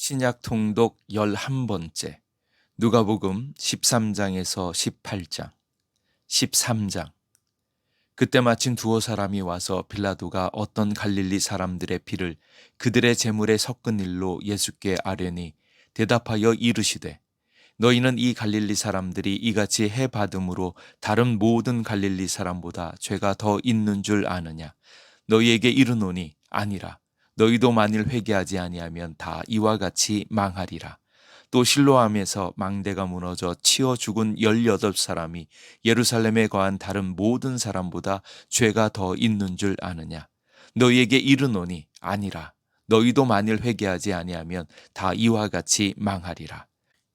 신약 통독 11번째 누가복음 13장에서 18장 13장. 그때 마침 두어 사람이 와서 빌라도가 어떤 갈릴리 사람들의 피를 그들의 재물에 섞은 일로 예수께 아뢰니 대답하여 이르시되 너희는 이 갈릴리 사람들이 이같이 해 받음으로 다른 모든 갈릴리 사람보다 죄가 더 있는 줄 아느냐? 너희에게 이르노니 아니라 너희도 만일 회개하지 아니하면 다 이와 같이 망하리라. 또 실로암에서 망대가 무너져 치어 죽은 열여덟 사람이 예루살렘에 거한 다른 모든 사람보다 죄가 더 있는 줄 아느냐. 너희에게 이르노니 아니라 너희도 만일 회개하지 아니하면 다 이와 같이 망하리라.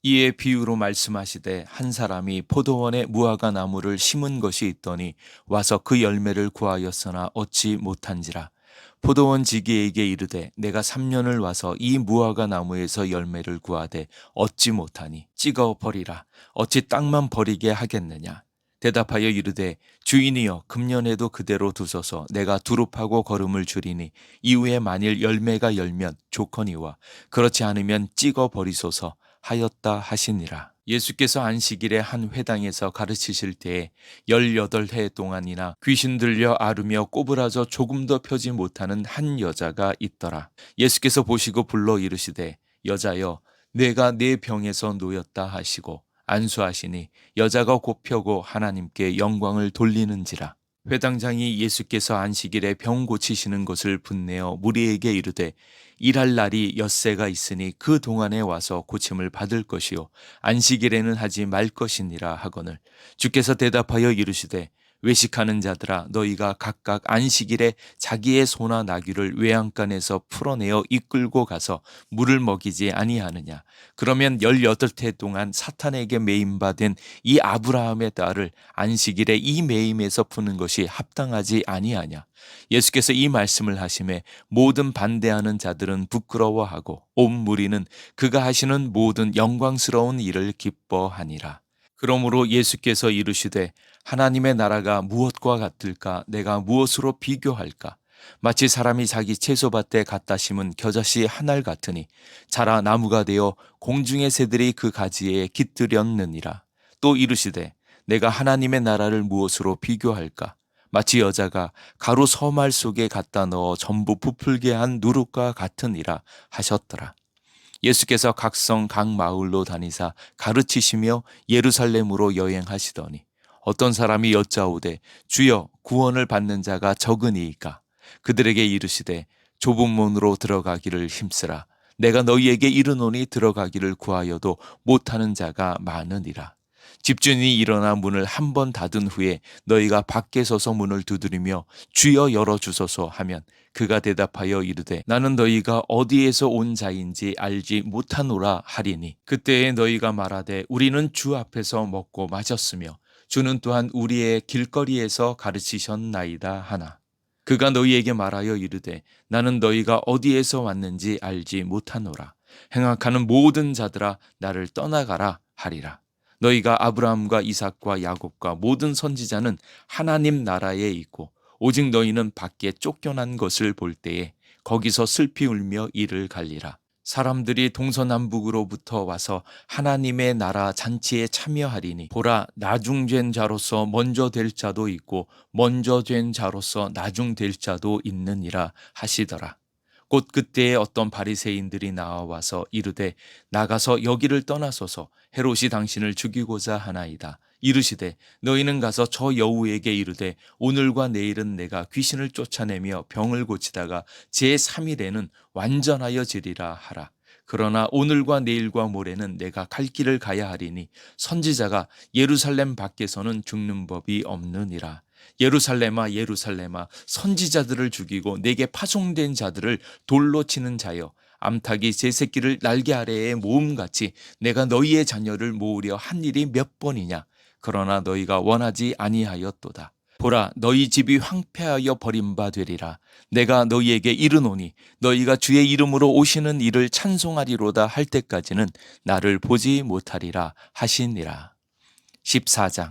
이에 비유로 말씀하시되 한 사람이 포도원에 무화과 나무를 심은 것이 있더니 와서 그 열매를 구하였으나 얻지 못한지라. 포도원 지기에게 이르되 내가 3년을 와서 이 무화과 나무에서 열매를 구하되 얻지 못하니 찍어 버리라. 어찌 땅만 버리게 하겠느냐? 대답하여 이르되 주인이여 금년에도 그대로 두소서. 내가 두릅하고 걸음을 줄이니 이후에 만일 열매가 열면 좋거니와 그렇지 않으면 찍어 버리소서 하였다 하시니라. 예수께서 안식일에 한 회당에서 가르치실 때에 18해 동안이나 귀신 들려 앓으며 꼬부라져 조금도 펴지 못하는 한 여자가 있더라. 예수께서 보시고 불러 이르시되 여자여 내가 내 병에서 놓였다 하시고 안수하시니 여자가 곧 펴고 하나님께 영광을 돌리는지라. 회당장이 예수께서 안식일에 병 고치시는 것을 분내어 무리에게 이르되 일할 날이 엿새가 있으니 그 동안에 와서 고침을 받을 것이요 안식일에는 하지 말 것이니라 하거늘. 주께서 대답하여 이르시되 외식하는 자들아 너희가 각각 안식일에 자기의 소나 나귀를 외양간에서 풀어내어 이끌고 가서 물을 먹이지 아니하느냐. 그러면 열여덟 해 동안 사탄에게 매임 받은 이 아브라함의 딸을 안식일에 이 매임에서 푸는 것이 합당하지 아니하냐. 예수께서 이 말씀을 하심에 모든 반대하는 자들은 부끄러워하고 온 무리는 그가 하시는 모든 영광스러운 일을 기뻐하니라 그러므로 예수께서 이르시되 하나님의 나라가 무엇과 같을까? 내가 무엇으로 비교할까? 마치 사람이 자기 채소밭에 갖다 심은 겨자씨 한 알 같으니 자라 나무가 되어 공중의 새들이 그 가지에 깃들였느니라. 또 이르시되 내가 하나님의 나라를 무엇으로 비교할까? 마치 여자가 가루 서말 속에 갖다 넣어 전부 부풀게 한 누룩과 같으니라 하셨더라. 예수께서 각 성 각 마을로 다니사 가르치시며 예루살렘으로 여행하시더니 어떤 사람이 여짜오되 주여 구원을 받는 자가 적으니이까? 그들에게 이르시되 좁은 문으로 들어가기를 힘쓰라. 내가 너희에게 이르노니 들어가기를 구하여도 못하는 자가 많으니라 집주인이 일어나 문을 한 번 닫은 후에 너희가 밖에 서서 문을 두드리며 주여 열어 주소서 하면 그가 대답하여 이르되 나는 너희가 어디에서 온 자인지 알지 못하노라 하리니 그때에 너희가 말하되 우리는 주 앞에서 먹고 마셨으며 주는 또한 우리의 길거리에서 가르치셨나이다 하나. 그가 너희에게 말하여 이르되 나는 너희가 어디에서 왔는지 알지 못하노라. 행악하는 모든 자들아 나를 떠나가라 하리라 너희가 아브라함과 이삭과 야곱과 모든 선지자는 하나님 나라에 있고 오직 너희는 밖에 쫓겨난 것을 볼 때에 거기서 슬피 울며 이를 갈리라. 사람들이 동서남북으로부터 와서 하나님의 나라 잔치에 참여하리니 보라 나중된 자로서 먼저 될 자도 있고 먼저 된 자로서 나중될 자도 있느니라 하시더라. 곧 그때에 어떤 바리새인들이 나와와서 이르되 나가서 여기를 떠나소서 헤롯이 당신을 죽이고자 하나이다. 이르시되 너희는 가서 저 여우에게 이르되 오늘과 내일은 내가 귀신을 쫓아내며 병을 고치다가 제 3일에는 완전하여 지리라 하라. 그러나 오늘과 내일과 모레는 내가 갈 길을 가야 하리니 선지자가 예루살렘 밖에서는 죽는 법이 없느니라. 예루살렘아 예루살렘아 선지자들을 죽이고 내게 파송된 자들을 돌로 치는 자여 암탉이 제 새끼를 날개 아래에 모음같이 내가 너희의 자녀를 모으려 한 일이 몇 번이냐? 그러나 너희가 원하지 아니하였도다. 보라 너희 집이 황폐하여 버림바 되리라. 내가 너희에게 이르노니 너희가 주의 이름으로 오시는 이를 찬송하리로다 할 때까지는 나를 보지 못하리라 하시니라. 14장.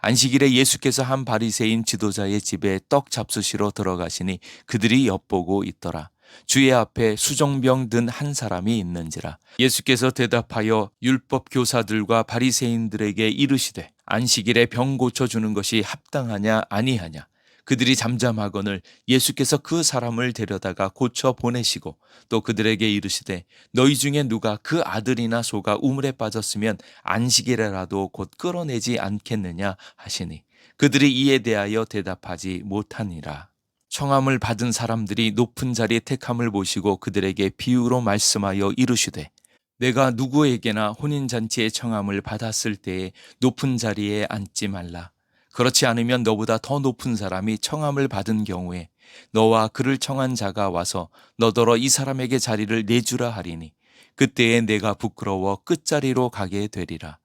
안식일에 예수께서 한 바리새인 지도자의 집에 떡 잡수시러 들어가시니 그들이 엿보고 있더라. 주의 앞에 수정병 든 한 사람이 있는지라 예수께서 대답하여 율법 교사들과 바리새인들에게 이르시되 안식일에 병 고쳐 주는 것이 합당하냐 아니하냐 그들이 잠잠하거늘 예수께서 그 사람을 데려다가 고쳐 보내시고 또 그들에게 이르시되 너희 중에 누가 그 아들이나 소가 우물에 빠졌으면 안식일에라도 곧 끌어내지 않겠느냐 하시니 그들이 이에 대하여 대답하지 못하니라. 청함을 받은 사람들이 높은 자리에 택함을 보시고 그들에게 비유로 말씀하여 이르시되 내가 누구에게나 혼인잔치의 청함을 받았을 때에 높은 자리에 앉지 말라. 그렇지 않으면 너보다 더 높은 사람이 청함을 받은 경우에 너와 그를 청한 자가 와서 너더러 이 사람에게 자리를 내주라 하리니 그때에 내가 부끄러워 끝자리로 가게 되리라.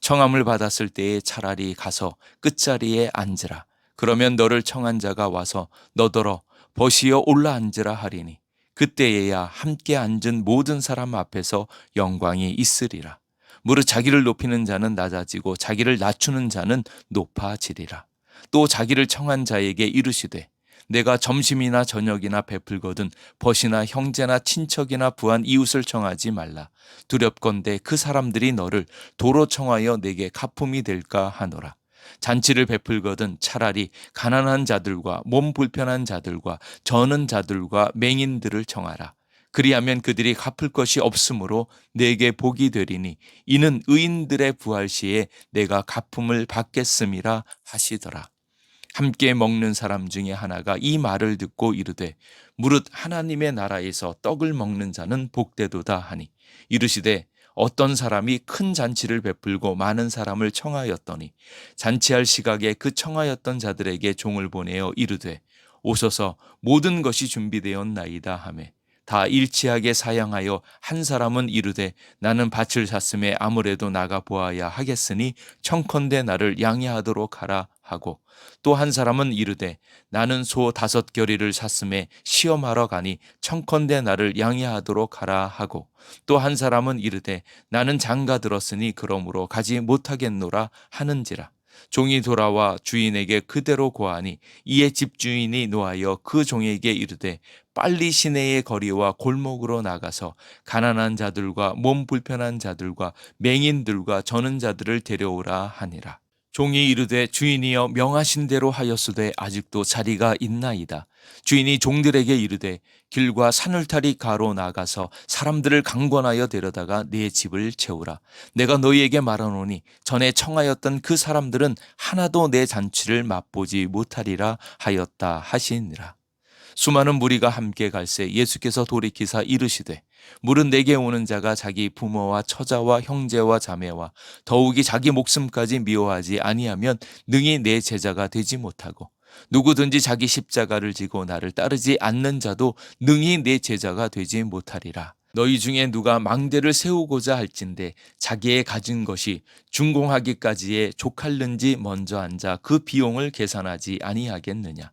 청함을 받았을 때에 차라리 가서 끝자리에 앉으라. 그러면 너를 청한 자가 와서 너더러 버시어 올라 앉으라 하리니 그때에야 함께 앉은 모든 사람 앞에서 영광이 있으리라. 무릇 자기를 높이는 자는 낮아지고 자기를 낮추는 자는 높아지리라. 또 자기를 청한 자에게 이르시되 내가 점심이나 저녁이나 베풀거든 벗이나 형제나 친척이나 부한 이웃을 청하지 말라. 두렵건대 그 사람들이 너를 도로 청하여 내게 가품이 될까 하노라. 잔치를 베풀거든 차라리 가난한 자들과 몸 불편한 자들과 저는 자들과 맹인들을 청하라. 그리하면 그들이 갚을 것이 없으므로 내게 복이 되리니 이는 의인들의 부활 시에 내가 갚음을 받겠음이라 하시더라. 함께 먹는 사람 중에 하나가 이 말을 듣고 이르되 무릇 하나님의 나라에서 떡을 먹는 자는 복되도다 하니 이르시되 어떤 사람이 큰 잔치를 베풀고 많은 사람을 청하였더니 잔치할 시각에 그 청하였던 자들에게 종을 보내어 이르되 오소서 모든 것이 준비되었나이다 하매 다 일치하게 사양하여 한 사람은 이르되 나는 밭을 샀음에 아무래도 나가 보아야 하겠으니 청컨대 나를 양해하도록 하라 하고 또 한 사람은 이르되 나는 소 다섯 결의를 샀음에 시험하러 가니 청컨대 나를 양해하도록 하라 하고 또 한 사람은 이르되 나는 장가 들었으니 그러므로 가지 못하겠노라 하는지라 종이 돌아와 주인에게 그대로 고하니 이에 집주인이 노하여 그 종에게 이르되 빨리 시내의 거리와 골목으로 나가서 가난한 자들과 몸 불편한 자들과 맹인들과 저는 자들을 데려오라 하니라. 종이 이르되 주인이여 명하신 대로 하였으되 아직도 자리가 있나이다. 주인이 종들에게 이르되 길과 산울타리 가로 나가서 사람들을 강권하여 데려다가 내 집을 채우라. 내가 너희에게 말하노니 전에 청하였던 그 사람들은 하나도 내 잔치를 맛보지 못하리라 하였다 하시니라. 수많은 무리가 함께 갈새 예수께서 돌이키사 이르시되 물은 내게 오는 자가 자기 부모와 처자와 형제와 자매와 더욱이 자기 목숨까지 미워하지 아니하면 능히 내 제자가 되지 못하고 누구든지 자기 십자가를 지고 나를 따르지 않는 자도 능히 내 제자가 되지 못하리라. 너희 중에 누가 망대를 세우고자 할진대 자기의 가진 것이 준공하기까지에 족할는지 먼저 앉아 그 비용을 계산하지 아니하겠느냐.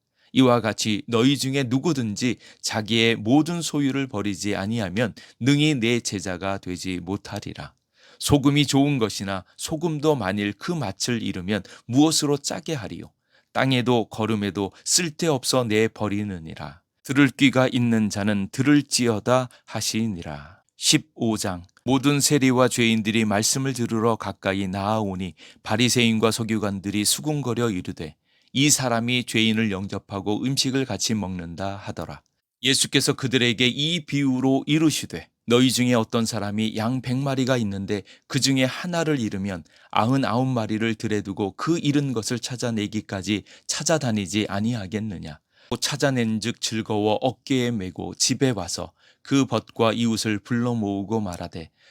이와 같이 너희 중에 누구든지 자기의 모든 소유를 버리지 아니하면 능히 내 제자가 되지 못하리라. 소금이 좋은 것이나 소금도 만일 그 맛을 잃으면 무엇으로 짜게 하리요? 땅에도 걸음에도 쓸데없어 내 버리느니라. 들을 귀가 있는 자는 들을지어다 하시니라. 15장 모든 세리와 죄인들이 말씀을 들으러 가까이 나아오니 바리새인과 서기관들이 수군거려 이르되 이 사람이 죄인을 영접하고 음식을 같이 먹는다 하더라. 예수께서 그들에게 이 비유로 이르시되 너희 중에 어떤 사람이 양 백마리가 있는데 그 중에 하나를 잃으면 아흔아홉 마리를 들에 두고 그 잃은 것을 찾아내기까지 찾아다니지 아니하겠느냐 또 찾아낸즉 즐거워 어깨에 메고 집에 와서 그 벗과 이웃을 불러 모으고 말하되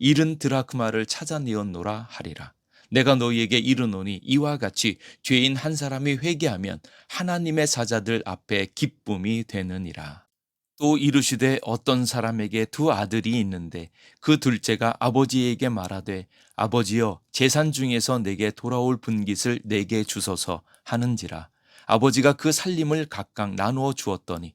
잃은 드라크마를 찾아내었노라 하리라. 내가 너희에게 이르노니 이와 같이 죄인 한 사람이 회개하면 하나님의 사자들 앞에 기쁨이 되느니라. 또 이르시되 어떤 사람에게 두 아들이 있는데 그 둘째가 아버지에게 말하되 아버지여 재산 중에서 내게 돌아올 분깃을 내게 주소서 하는지라 아버지가 그 살림을 각각 나누어 주었더니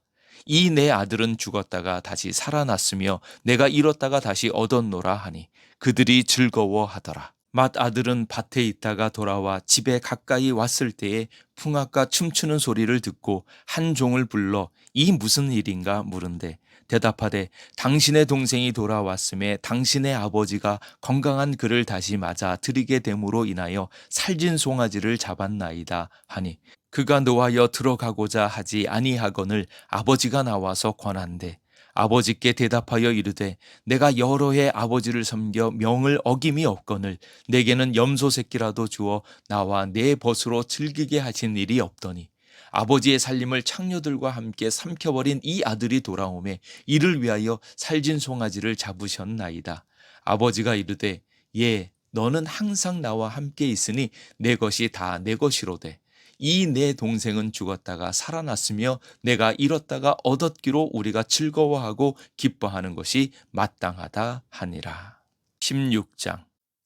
이 내 아들은 죽었다가 다시 살아났으며 내가 잃었다가 다시 얻었노라 하니 그들이 즐거워하더라. 맏 아들은 밭에 있다가 돌아와 집에 가까이 왔을 때에 풍악과 춤추는 소리를 듣고 한 종을 불러 이 무슨 일인가 물은데 대답하되 당신의 동생이 돌아왔음에 당신의 아버지가 건강한 그를 다시 맞아 들이게 됨으로 인하여 살진 송아지를 잡았나이다 하니 그가 노하여 들어가고자 하지 아니하거늘 아버지가 나와서 권한대 아버지께 대답하여 이르되 내가 여러 해 아버지를 섬겨 명을 어김이 없거늘 내게는 염소 새끼라도 주어 나와 내 벗으로 즐기게 하신 일이 없더니 아버지의 살림을 창녀들과 함께 삼켜버린 이 아들이 돌아오매 이를 위하여 살진 송아지를 잡으셨나이다. 아버지가 이르되 예 너는 항상 나와 함께 있으니 내 것이 다 내 것이로되 이 내 동생은 죽었다가 살아났으며 내가 잃었다가 얻었기로 우리가 즐거워하고 기뻐하는 것이 마땅하다 하니라. 16장.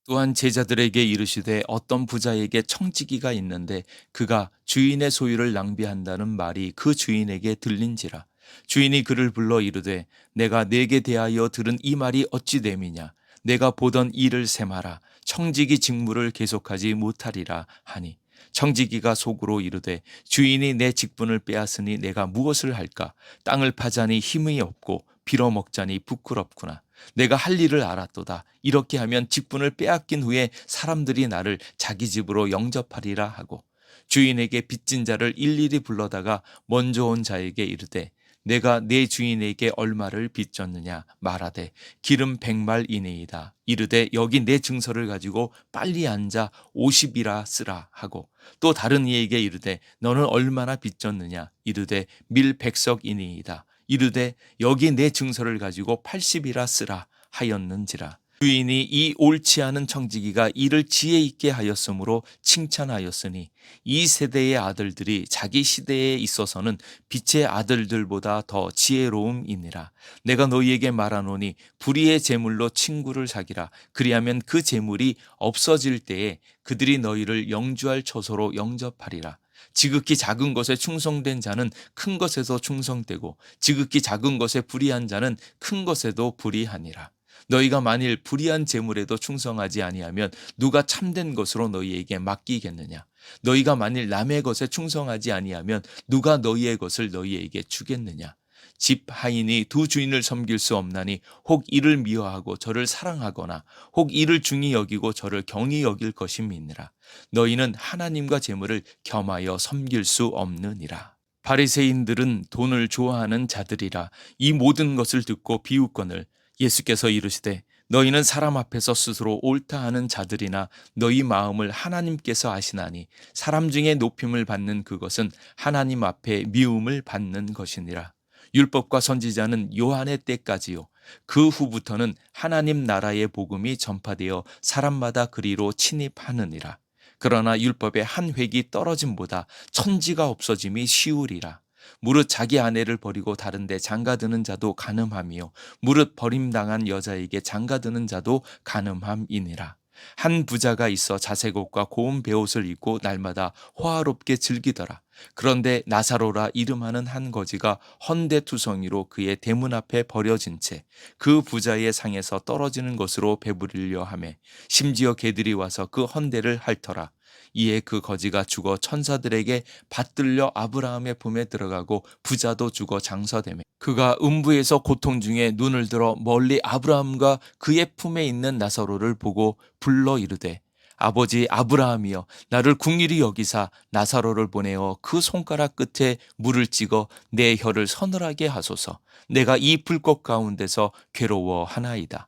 또한 제자들에게 이르시되 어떤 부자에게 청지기가 있는데 그가 주인의 소유를 낭비한다는 말이 그 주인에게 들린지라. 주인이 그를 불러 이르되 내가 내게 대하여 들은 이 말이 어찌 됨이냐? 내가 보던 일을 세마라. 청지기 직무를 계속하지 못하리라 하니 청지기가 속으로 이르되 주인이 내 직분을 빼앗으니 내가 무엇을 할까? 땅을 파자니 힘이 없고 빌어먹자니 부끄럽구나. 내가 할 일을 알았도다. 이렇게 하면 직분을 빼앗긴 후에 사람들이 나를 자기 집으로 영접하리라 하고 주인에게 빚진 자를 일일이 불러다가 먼저 온 자에게 이르되 내가 내 주인에게 얼마를 빚졌느냐? 말하되 기름 백말 이내이다. 이르되 여기 내 증서를 가지고 빨리 앉아 오십이라 쓰라 하고 또 다른 이에게 이르되 너는 얼마나 빚졌느냐? 이르되 밀 백석 이내이다. 이르되 여기 내 증서를 가지고 팔십이라 쓰라 하였는지라 주인이 이 옳지 않은 청지기가 이를 지혜 있게 하였으므로 칭찬하였으니 이 세대의 아들들이 자기 시대에 있어서는 빛의 아들들보다 더 지혜로움이니라. 내가 너희에게 말하노니 불의의 재물로 친구를 사기라. 그리하면 그 재물이 없어질 때에 그들이 너희를 영주할 처소로 영접하리라. 지극히 작은 것에 충성된 자는 큰 것에도 충성되고 지극히 작은 것에 불의한 자는 큰 것에도 불의하니라 너희가 만일 불의한 재물에도 충성하지 아니하면 누가 참된 것으로 너희에게 맡기겠느냐 너희가 만일 남의 것에 충성하지 아니하면 누가 너희의 것을 너희에게 주겠느냐 집 하인이 두 주인을 섬길 수 없나니 혹 이를 미워하고 저를 사랑하거나 혹 이를 중히 여기고 저를 경히 여길 것임이니라. 너희는 하나님과 재물을 겸하여 섬길 수 없느니라. 바리새인들은 돈을 좋아하는 자들이라 이 모든 것을 듣고 비웃거늘 예수께서 이르시되 너희는 사람 앞에서 스스로 옳다 하는 자들이나 너희 마음을 하나님께서 아시나니 사람 중에 높임을 받는 그것은 하나님 앞에 미움을 받는 것이니라. 율법과 선지자는 요한의 때까지요. 그 후부터는 하나님 나라의 복음이 전파되어 사람마다 그리로 침입하느니라. 그러나 율법의 한 획이 떨어짐보다 천지가 없어짐이 쉬우리라. 무릇 자기 아내를 버리고 다른데 장가드는 자도 가늠함이요 무릇 버림당한 여자에게 장가드는 자도 가늠함이니라. 한 부자가 있어 자색 옷과 고운 베옷을 입고 날마다 호화롭게 즐기더라. 그런데 나사로라 이름하는 한 거지가 헌대투성이로 그의 대문 앞에 버려진 채 그 부자의 상에서 떨어지는 것으로 배부리려 하매 심지어 개들이 와서 그 헌대를 핥더라. 이에 그 거지가 죽어 천사들에게 받들려 아브라함의 품에 들어가고 부자도 죽어 장사되매 그가 음부에서 고통 중에 눈을 들어 멀리 아브라함과 그의 품에 있는 나사로를 보고 불러 이르되 아버지 아브라함이여 나를 궁일이 여기사 나사로를 보내어 그 손가락 끝에 물을 찍어 내 혀를 서늘하게 하소서. 내가 이 불꽃 가운데서 괴로워 하나이다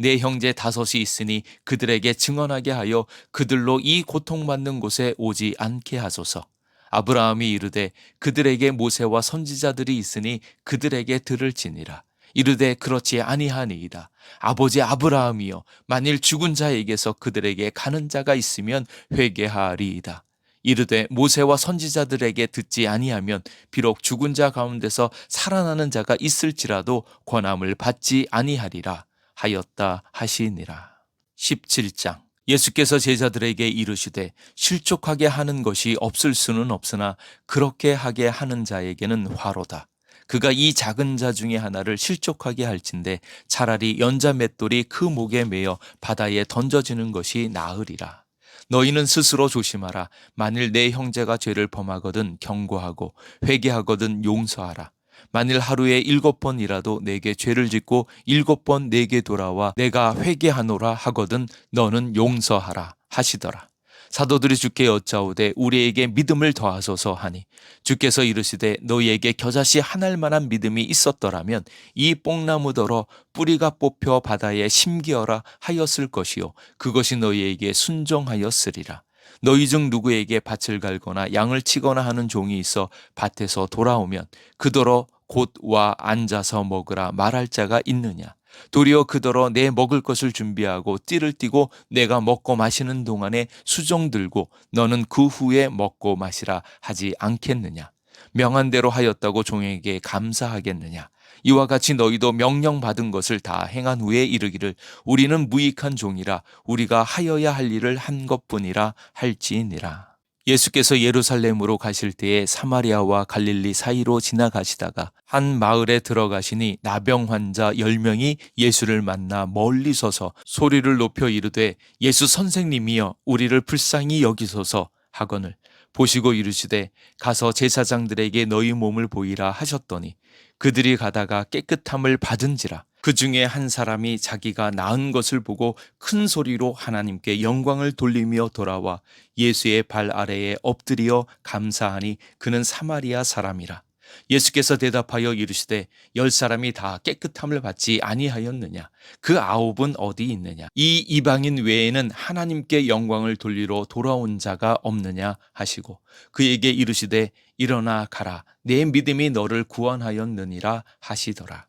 내 형제 다섯이 있으니 그들에게 증언하게 하여 그들로 이 고통받는 곳에 오지 않게 하소서. 아브라함이 이르되 그들에게 모세와 선지자들이 있으니 그들에게 들을지니라. 이르되 그렇지 아니하니이다. 아버지 아브라함이여 만일 죽은 자에게서 그들에게 가는 자가 있으면 회개하리이다. 이르되 모세와 선지자들에게 듣지 아니하면 비록 죽은 자 가운데서 살아나는 자가 있을지라도 권함을 받지 아니하리라 하였다 하시니라. 17장 예수께서 제자들에게 이르시되 실족하게 하는 것이 없을 수는 없으나 그렇게 하게 하는 자에게는 화로다. 그가 이 작은 자 중에 하나를 실족하게 할진대 차라리 연자 맷돌이 그 목에 매어 바다에 던져지는 것이 나으리라. 너희는 스스로 조심하라. 만일 내 형제가 죄를 범하거든 경고하고 회개하거든 용서하라. 만일 하루에 일곱 번이라도 내게 죄를 짓고 일곱 번 내게 돌아와 내가 회개하노라 하거든 너는 용서하라 하시더라. 사도들이 주께 여짜오되 우리에게 믿음을 더하소서 하니 주께서 이르시되 너희에게 겨자씨 한 알만한 믿음이 있었더라면 이 뽕나무더러 뿌리가 뽑혀 바다에 심기어라 하였을 것이요 그것이 너희에게 순종하였으리라 너희 중 누구에게 밭을 갈거나 양을 치거나 하는 종이 있어 밭에서 돌아오면 그더러 곧 와 앉아서 먹으라 말할 자가 있느냐? 도리어 그더러 내 먹을 것을 준비하고 띠를 띠고 내가 먹고 마시는 동안에 수종 들고 너는 그 후에 먹고 마시라 하지 않겠느냐? 명한 대로 하였다고 종에게 감사하겠느냐 이와 같이 너희도 명령 받은 것을 다 행한 후에 이르기를 우리는 무익한 종이라 우리가 하여야 할 일을 한 것뿐이라 할지니라. 예수께서 예루살렘으로 가실 때에 사마리아와 갈릴리 사이로 지나가시다가 한 마을에 들어가시니 나병 환자 열명이 예수를 만나 멀리 서서 소리를 높여 이르되 예수 선생님이여 우리를 불쌍히 여기소서 하거늘 보시고 이르시되 가서 제사장들에게 너희 몸을 보이라 하셨더니 그들이 가다가 깨끗함을 받은지라 그 중에 한 사람이 자기가 나은 것을 보고 큰 소리로 하나님께 영광을 돌리며 돌아와 예수의 발 아래에 엎드리어 감사하니 그는 사마리아 사람이라. 예수께서 대답하여 이르시되 열 사람이 다 깨끗함을 받지 아니하였느냐? 그 아홉은 어디 있느냐? 이 이방인 외에는 하나님께 영광을 돌리러 돌아온 자가 없느냐? 하시고 그에게 이르시되 일어나 가라. 내 믿음이 너를 구원하였느니라 하시더라.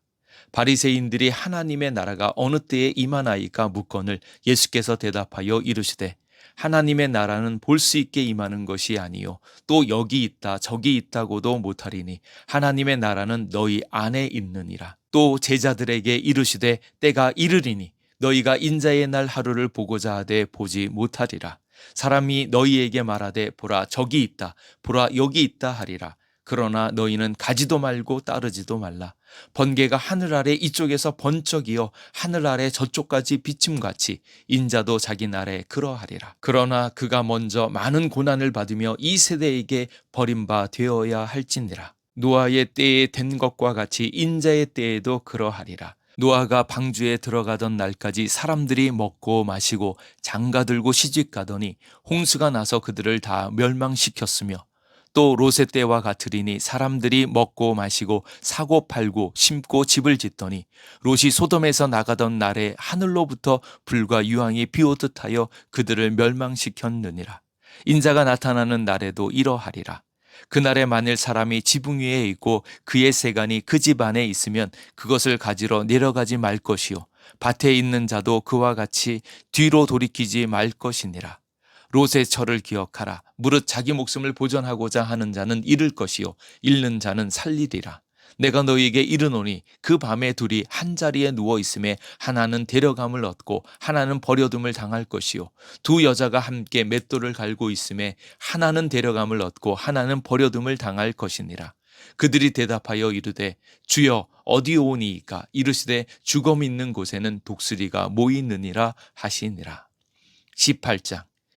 바리새인들이 하나님의 나라가 어느 때에 임하나이까 묻거늘 예수께서 대답하여 이르시되 하나님의 나라는 볼 수 있게 임하는 것이 아니요 또 여기 있다 저기 있다고도 못하리니 하나님의 나라는 너희 안에 있느니라 또 제자들에게 이르시되 때가 이르리니 너희가 인자의 날 하루를 보고자 하되 보지 못하리라. 사람이 너희에게 말하되 보라 저기 있다 보라 여기 있다 하리라. 그러나 너희는 가지도 말고 따르지도 말라. 번개가 하늘 아래 이쪽에서 번쩍이어 하늘 아래 저쪽까지 비침같이 인자도 자기 날에 그러하리라. 그러나 그가 먼저 많은 고난을 받으며 이 세대에게 버림바 되어야 할지니라. 노아의 때에 된 것과 같이 인자의 때에도 그러하리라. 노아가 방주에 들어가던 날까지 사람들이 먹고 마시고 장가 들고 시집 가더니 홍수가 나서 그들을 다 멸망시켰으며 또 롯의 때와 같으리니 사람들이 먹고 마시고 사고 팔고 심고 집을 짓더니 롯이 소돔에서 나가던 날에 하늘로부터 불과 유황이 비오듯 하여 그들을 멸망시켰느니라. 인자가 나타나는 날에도 이러하리라. 그날에 만일 사람이 지붕 위에 있고 그의 세간이 그 집 안에 있으면 그것을 가지러 내려가지 말 것이요 밭에 있는 자도 그와 같이 뒤로 돌이키지 말 것이니라. 롯의 철을 기억하라. 무릇 자기 목숨을 보존하고자 하는 자는 잃을 것이요 잃는 자는 살리리라. 내가 너희에게 이르노니 그 밤에 둘이 한 자리에 누워 있음에 하나는 데려감을 얻고 하나는 버려둠을 당할 것이요 두 여자가 함께 맷돌을 갈고 있음에 하나는 데려감을 얻고 하나는 버려둠을 당할 것이니라. 그들이 대답하여 이르되 주여 어디 오니이까 이르시되 죽음 있는 곳에는 독수리가 모이느니라 하시니라. 18장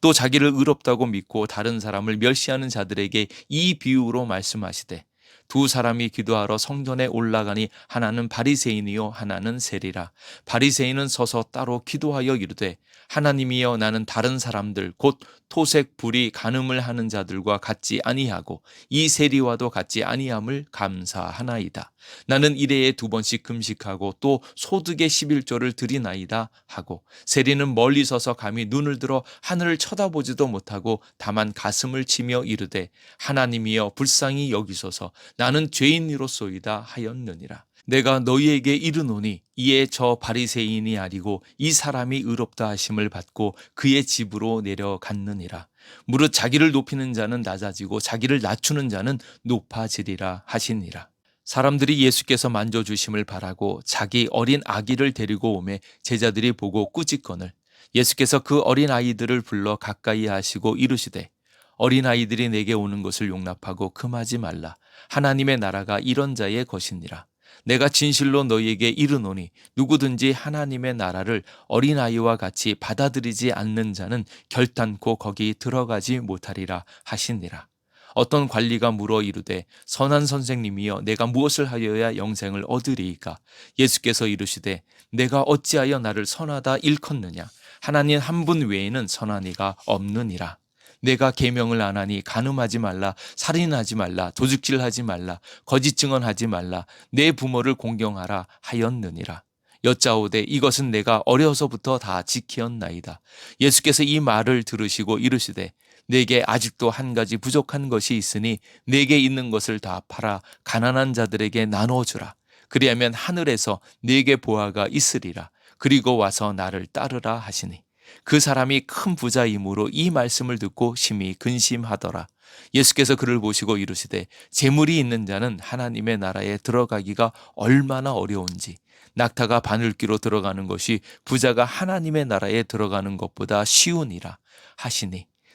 또 자기를 의롭다고 믿고 다른 사람을 멸시하는 자들에게 이 비유로 말씀하시되 두 사람이 기도하러 성전에 올라가니 하나는 바리새인이요 하나는 세리라. 바리새인은 서서 따로 기도하여 이르되 하나님이여 나는 다른 사람들 곧 토색 불이 간음을 하는 자들과 같지 아니하고 이 세리와도 같지 아니함을 감사하나이다. 나는 일해에 두 번씩 금식하고 또 소득의 11조를 드리나이다 하고 세리는 멀리 서서 감히 눈을 들어 하늘을 쳐다보지도 못하고 다만 가슴을 치며 이르되 하나님이여 불쌍히 여기소서. 나는 죄인이로소이다 하였느니라 내가 너희에게 이르노니 이에 저 바리새인이 아니고 이 사람이 의롭다 하심을 받고 그의 집으로 내려갔느니라. 무릇 자기를 높이는 자는 낮아지고 자기를 낮추는 자는 높아지리라 하시니라. 사람들이 예수께서 만져 주심을 바라고 자기 어린 아기를 데리고 오매 제자들이 보고 꾸짖거늘 예수께서 그 어린 아이들을 불러 가까이 하시고 이르시되 어린 아이들이 내게 오는 것을 용납하고 금하지 말라. 하나님의 나라가 이런 자의 것이니라 내가 진실로 너희에게 이르노니 누구든지 하나님의 나라를 어린아이와 같이 받아들이지 않는 자는 결단코 거기 들어가지 못하리라 하시니라. 어떤 관리가 물어 이르되 선한 선생님이여 내가 무엇을 하여야 영생을 얻으리이까? 예수께서 이르시되 내가 어찌하여 나를 선하다 일컫느냐? 하나님 한 분 외에는 선한 이가 없느니라 내가 계명을 안 하니 간음하지 말라 살인하지 말라 도둑질하지 말라 거짓 증언하지 말라 내 부모를 공경하라 하였느니라. 여짜오되 이것은 내가 어려서부터 다 지키었나이다. 예수께서 이 말을 들으시고 이르시되 내게 아직도 한 가지 부족한 것이 있으니 내게 있는 것을 다 팔아 가난한 자들에게 나눠 주라. 그리하면 하늘에서 내게 보아가 있으리라. 그리고 와서 나를 따르라 하시니 그 사람이 큰 부자이므로 이 말씀을 듣고 심히 근심하더라. 예수께서 그를 보시고 이르시되 재물이 있는 자는 하나님의 나라에 들어가기가 얼마나 어려운지 낙타가 바늘귀로 들어가는 것이 부자가 하나님의 나라에 들어가는 것보다 쉬우니라 하시니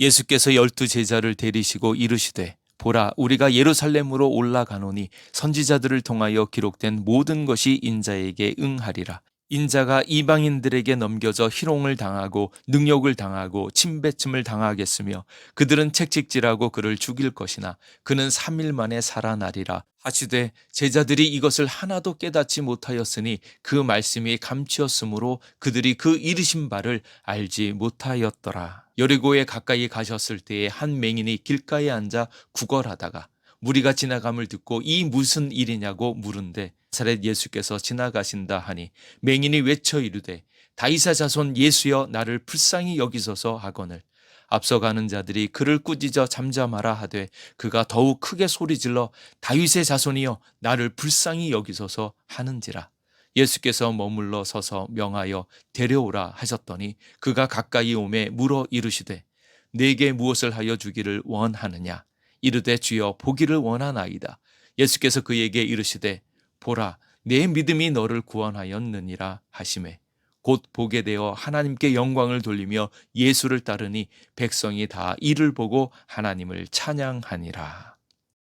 예수께서 열두 제자를 데리시고 이르시되 보라 우리가 예루살렘으로 올라가노니 선지자들을 통하여 기록된 모든 것이 인자에게 응하리라. 인자가 이방인들에게 넘겨져 희롱을 당하고 능욕을 당하고 침뱉음을 당하겠으며 그들은 책찍질하고 그를 죽일 것이나 그는 3일 만에 살아나리라. 하시되 제자들이 이것을 하나도 깨닫지 못하였으니 그 말씀이 감추었으므로 그들이 그 이르신 바를 알지 못하였더라. 여리고에 가까이 가셨을 때에 한 맹인이 길가에 앉아 구걸하다가 무리가 지나감을 듣고 이 무슨 일이냐고 물은데 사렛 예수께서 지나가신다 하니 맹인이 외쳐 이르되 다이사 자손 예수여 나를 불쌍히 여기소서 하거늘. 앞서가는 자들이 그를 꾸짖어 잠잠하라 하되 그가 더욱 크게 소리질러 다윗의 자손이여 나를 불쌍히 여기소서 하는지라. 예수께서 머물러 서서 명하여 데려오라 하셨더니 그가 가까이 오매 물어 이르시되 내게 무엇을 하여 주기를 원하느냐 이르되 주여 보기를 원하나이다. 예수께서 그에게 이르시되 보라 내 믿음이 너를 구원하였느니라 하심에 곧 보게 되어 하나님께 영광을 돌리며 예수를 따르니 백성이 다 이를 보고 하나님을 찬양하니라